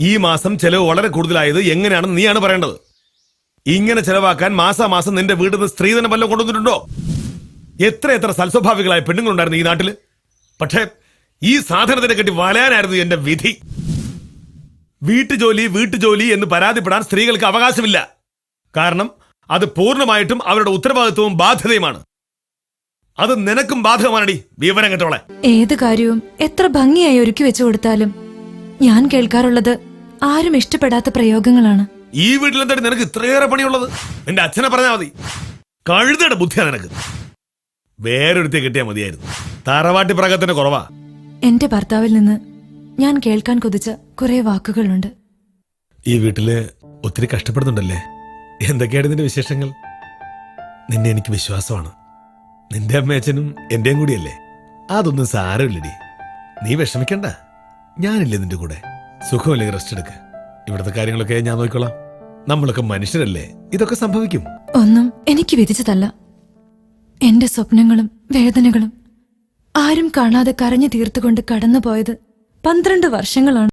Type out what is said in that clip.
ഈ മാസം ചെലവ് വളരെ കൂടുതലായത് എങ്ങനെയാണെന്ന് നീയാണ് പറയേണ്ടത്. ഇങ്ങനെ ചെലവാക്കാൻ മാസാമാസം നിന്റെ വീട്ടിൽ നിന്ന് സ്ത്രീധനം വല്ലതും കൊണ്ടുവന്നിട്ടുണ്ടോ? എത്ര എത്ര സൽസ്വഭാവികളായ പെണ്ണുങ്ങളുണ്ടായിരുന്നു ഈ നാട്ടിൽ പക്ഷേ ഈ സാധനത്തിനെ കെട്ടി വലയാനായിരുന്നു എന്റെ വിധി. വീട്ടുജോലി വീട്ടുജോലി എന്ന് പരാതിപ്പെടാൻ സ്ത്രീകൾക്ക് അവകാശമില്ല. കാരണം അത് പൂർണമായിട്ടും അവരുടെ ഉത്തരവാദിത്വവും ബാധ്യതയുമാണ്. അത് നിനക്കും ബാധകമാണടി വിവരം കേട്ടോളെ. ഏത് കാര്യവും എത്ര ഭംഗിയായി ഒരുക്കി വെച്ചു കൊടുത്താലും ഞാൻ കേൾക്കാറുള്ളത് ആരും ഇഷ്ടപ്പെടാത്ത പ്രയോഗങ്ങളാണ്. ഈ വീട്ടിൽ എന്താണ് നിനക്ക് ഇത്രയേറെ പണിയുള്ളത്? നിന്റെ അച്ഛനെ പറഞ്ഞാൽ മതി. കഴുതയുടെ ബുദ്ധിയാ നിനക്ക്. വേറൊരുത്തെ കിട്ടിയാൽ മതിയായിരുന്നു. തറവാട്ടി പ്രകത്തിന്റെ കുറവാ. എന്റെ ഭർത്താവിൽ നിന്ന് ഞാൻ കേൾക്കാൻ കൊതിച്ച കുറെ വാക്കുകളുണ്ട്. ഈ വീട്ടിൽ ഒത്തിരി കഷ്ടപ്പെടുന്നുണ്ടല്ലേ? എന്തൊക്കെയാണ് നിന്റെ വിശേഷങ്ങൾ? നിന്നെ എനിക്ക് വിശ്വാസമാണ്. നിന്റെ അമ്മയച്ഛനും എന്റെയും കൂടിയല്ലേ? അതൊന്നും സാരമില്ലടി. നീ വിഷമിക്കണ്ട. ഞാനില്ലേ നിന്റെ കൂടെ? സുഖമല്ലെങ്കിൽ റെസ്റ്റ് എടുക്ക. ഇവിടുത്തെ കാര്യങ്ങളൊക്കെ ഞാൻ നോക്കിക്കോളാം. നമ്മളൊക്കെ മനുഷ്യരല്ലേ ഇതൊക്കെ സംഭവിക്കും. ഒന്നും എനിക്ക് വിധിച്ചതല്ല. എന്റെ സ്വപ്നങ്ങളും വേദനകളും ആരും കാണാതെ കരഞ്ഞു തീർത്തുകൊണ്ട് കടന്നുപോയത് പന്ത്രണ്ട് വർഷങ്ങളാണ്.